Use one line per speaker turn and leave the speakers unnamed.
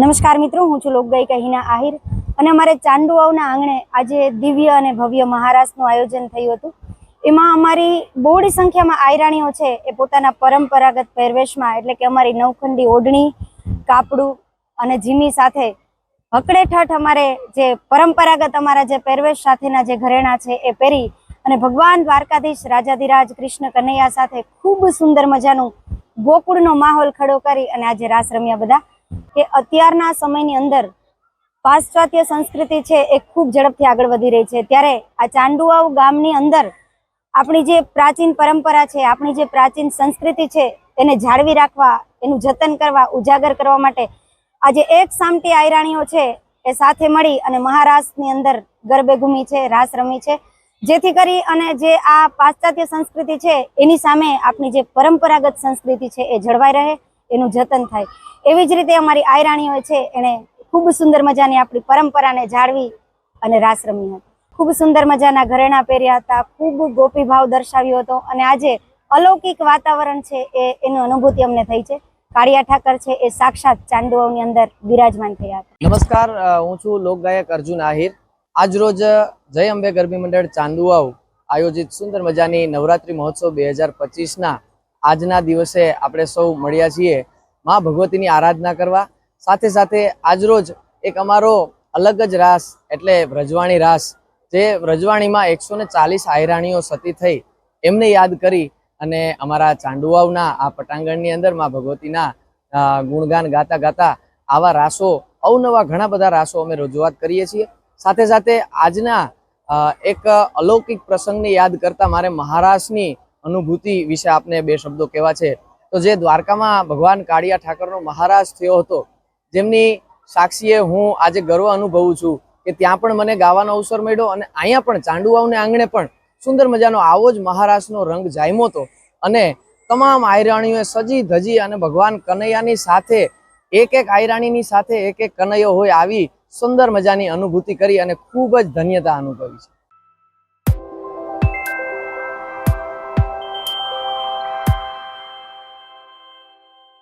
નમસ્કાર મિત્રો, હું છું લોકગાયિકા હિના આહિર અને અમારે ચાંદુઆવના આંગણે આજે દિવ્ય અને ભવ્ય મહારાસનું આયોજન થયું હતું. એમાં અમારી બહોળી સંખ્યામાં આયરાણીઓ છે, એ પોતાના પરંપરાગત પહેરવેશમાં, એટલે કે અમારી નવખંડી ઓઢણી, કાપડું અને જીમી સાથે હકડે ઠઠ અમારે જે પરંપરાગત અમારા જે પહેરવેશ સાથેના જે ઘરેણા છે, એ પહેરી અને ભગવાન દ્વારકાધીશ રાજાધિરાજ કૃષ્ણ કનૈયા સાથે ખૂબ સુંદર મજાનું ગોકુળનો માહોલ ખડો કરી અને આજે રાસ રમ્યા બધા. કે અત્યારના સમયની અંદર પાશ્ચાત્ય સંસ્કૃતિ છે એ ખૂબ ઝડપથી આગળ વધી રહી છે. ત્યારે આ ચાંડુઆવ ગામની અંદર આપણી જે પ્રાચીન પરંપરા છે, આપણી જે પ્રાચીન સંસ્કૃતિ છે, એને જાળવી રાખવા, એનું જતન કરવા, ઉજાગર કરવા માટે આજે એક સામટી આયરાણીઓ છે એ સાથે મળી અને મહારાષ્ટ્રની અંદર ગરબે ઘૂમી છે, રાસ રમી છે. જેથી કરી અને જે આ પાશ્ચાત્ય સંસ્કૃતિ છે, એની સામે આપણી જે પરંપરાગત સંસ્કૃતિ છે એ જળવાઈ રહે. એનું જતન થાય. એવી જ રીતે અમારી આયરાણીઓ છે, એણે ખૂબ સુંદર મજાની આપણી પરંપરાને જાળવી અને રાસ રમી હતી. ખૂબ સુંદર મજાના ઘરેણા પહેર્યા હતા, ખૂબ ગોપી ભાવ દર્શાવ્યો હતો અને આજે અલૌકિક વાતાવરણ છે એ, એનો અનુભૂતિ અમને થઈ છે. કાળિયા ઠાકર છે એ સાક્ષાત ચાંદુઓની અંદર બિરાજમાન થયા હતા.
નમસ્કાર હું છું લોકગાયક અર્જુન આહિર. આજરોજ જય અંબે ગરબી મંડળ ચાંદુઆવ આયોજિત સુંદર મજાની નવરાત્રી મહોત્સવ બે હજાર પચીસના આજના દિવસે આપણે સૌ મળ્યા છીએ. મા ભગવતીની આરાધના કરવા. સાથે સાથે આજરોજ એક અમારો અલગ જ રાસ, એટલે વ્રજવાણી રાસ, જે વ્રજવાણીમાં એકસો ને ચાલીસ આયરાણીઓ સતી થઈ. એમને યાદ કરી અને અમારા ચાંડુઆવના આ પટાંગણની અંદર મા ભગવતીના ગુણગાન ગાતા ગાતા આવા રાસો, અવનવા ઘણા બધા રાસો અમે રજૂઆત કરીએ છીએ. સાથે સાથે આજના એક અલૌકિક પ્રસંગને યાદ કરતા મારે મહારાષ્ટ્રની અનુભૂતિ વિશે આપને બે શબ્દો કહેવા છે. તો જે દ્વારકામાં ભગવાન કાળિયા ઠાકરનો મહારાજ થયો હતો, જેમની સાક્ષીએ હું આજે ગર્વ અનુભવું છું કે ત્યાં પણ મને ગાવાનો અવસર મળ્યો અને અહીંયા પણ ચાંડુવાવને આંગણે પણ સુંદર મજાનો આવો જ મહારાષ્ટ્રનો રંગ જામ્યો હતો. અને તમામ આયરાણીઓએ સજી ધજી અને ભગવાન કનૈયાની સાથે, એક એક આયરાણીની સાથે એક એક કનૈયો હોય આવી સુંદર મજાની અનુભૂતિ કરી અને ખૂબ જ ધન્યતા અનુભવી છે.